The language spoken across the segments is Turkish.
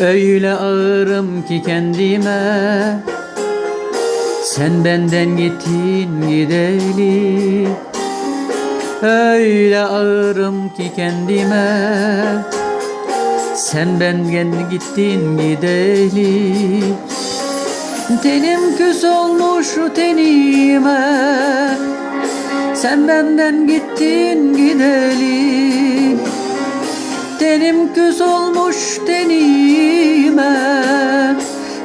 Öyle ağırım ki kendime. Sen benden gittin gideli. Öyle ağırım ki kendime. Sen benden gittin gideli. Tenim küs olmuş tenime. Sen benden gittin gideli Tenim küs olmuş tenime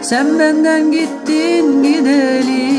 Sen benden gittin gideli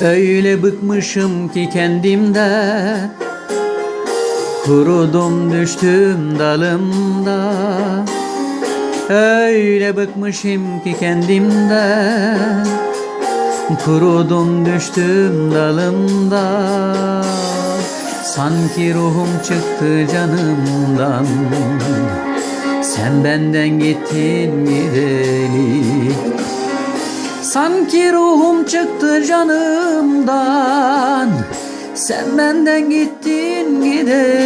Öyle bıkmışım ki kendimden Kurudum düştüm dalımda. Öyle bıkmışım ki kendimden Kurudum düştüm dalımda. Sanki ruhum çıktı canımdan. Sen benden gittin gideli. Sanki ruhum çıktı canımdan. Sen benden gittin gideli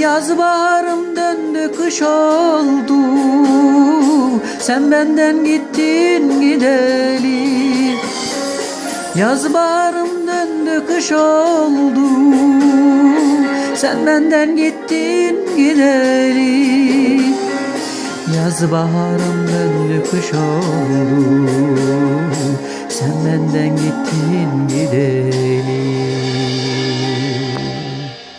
Yaz baharım döndü kış oldu. Sen benden gittin gideli. Yaz baharım döndü kış oldu. Sen benden gittin gideli. Yaz baharım döndü kış oldu. Sen benden gittin gideli.